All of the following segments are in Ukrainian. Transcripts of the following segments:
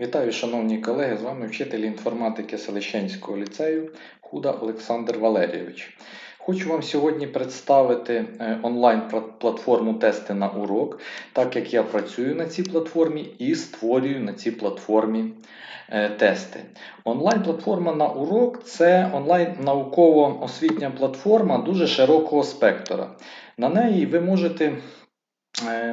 Вітаю, шановні колеги! З вами вчитель інформатики Селищенського ліцею Худа Олександр Валерійович. Хочу вам сьогодні представити е, онлайн-платформу Тести на урок, так як я працюю на цій платформі і створюю на цій платформі е, тести. Онлайн-платформа на урок це онлайн-науково-освітня платформа дуже широкого спектра. На неї ви можете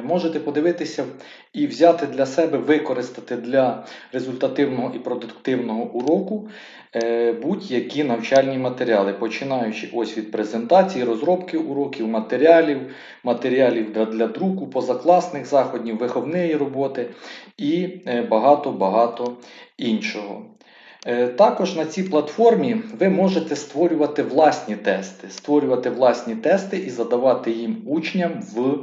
можете подивитися і взяти для себе, використати для результативного і продуктивного уроку е, будь-які навчальні матеріали, починаючи ось від презентації, розробки уроків, матеріалів, матеріалів для, друку, позакласних заходів, виховної роботи і багато-багато іншого. Е, також на цій платформі ви можете створювати власні тести, створювати власні тести і задавати їм учням в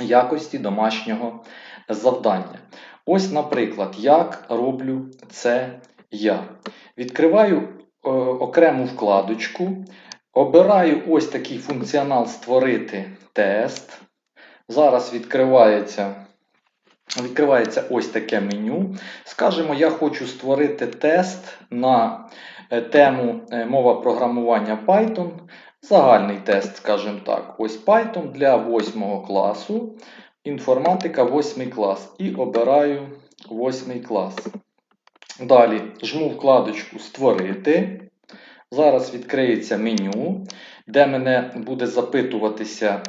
якості домашнього завдання. Ось, наприклад, як роблю це я. Відкриваю е, окрему вкладочку, обираю ось такий функціонал Створити тест. Зараз відкривається. Відкривається ось таке меню. Скажемо, я хочу створити тест на е, тему е, мова програмування Python. Загальний тест, скажімо так, ось Python для 8 класу. Інформатика 8 клас. І обираю 8 клас. Далі жму вкладочку Створити. Зараз відкриється меню, де мене буде запитуватися,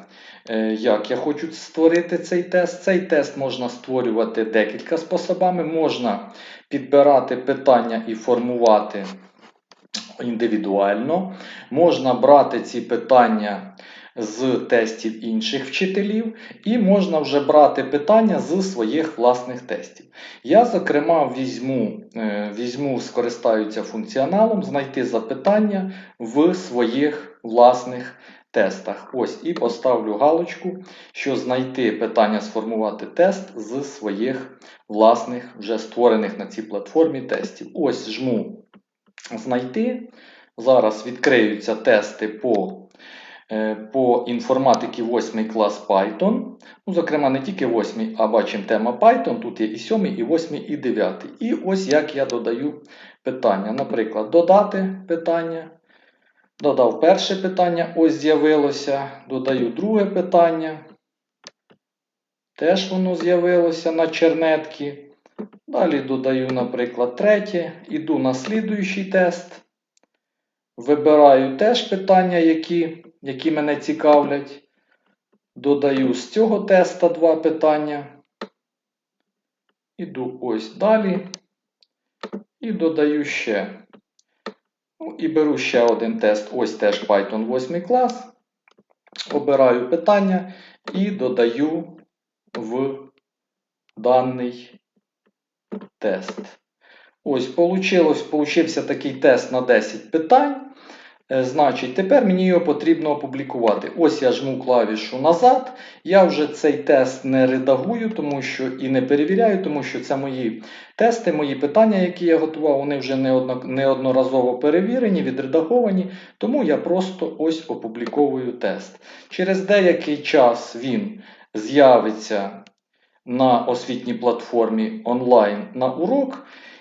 е, як я хочу створити цей тест. Цей тест можна створювати декілька способами. Можна підбирати питання і формувати індивідуально. Можна брати ці питання з тестів інших вчителів, і можна вже брати питання з своїх власних тестів. Я, зокрема, візьму, е, візьму скористаюся функціоналом, знайти запитання в своїх власних тестах. Ось і поставлю галочку, що знайти питання сформувати тест з своїх власних, вже створених на цій платформі тестів. Ось жму знайти. Зараз відкриються тести по е, по інформатики 8 клас Python. Ну, Зокрема, не тільки 8, а бачимо тема Python. Тут є і 7, і 8, і 9. І ось як я додаю питання. Наприклад, додати питання. Додав перше питання, ось з'явилося. Додаю друге питання. Теж воно з'явилося на чернетки. Далі додаю, наприклад, третє. Іду на слідуючий тест. Вибираю теж питання, які які мене цікавлять. Додаю з цього теста два питання. Іду ось далі. І додаю ще. Ну, І беру ще один тест. Ось теж Python 8 клас. Обираю питання і додаю в даний тест. Ось, получилось, получився такий тест на 10 питань. Е, значить, тепер мені його потрібно опублікувати. Ось я жму клавішу назад. Я вже цей тест не редагую, тому що і не перевіряю, тому що це мої тести, мої питання, які я готував, вони вже неодноразово перевірені, відредаговані. Тому я просто ось опубліковую тест. Через деякий час він з'явиться на освітній платформі онлайн на урок.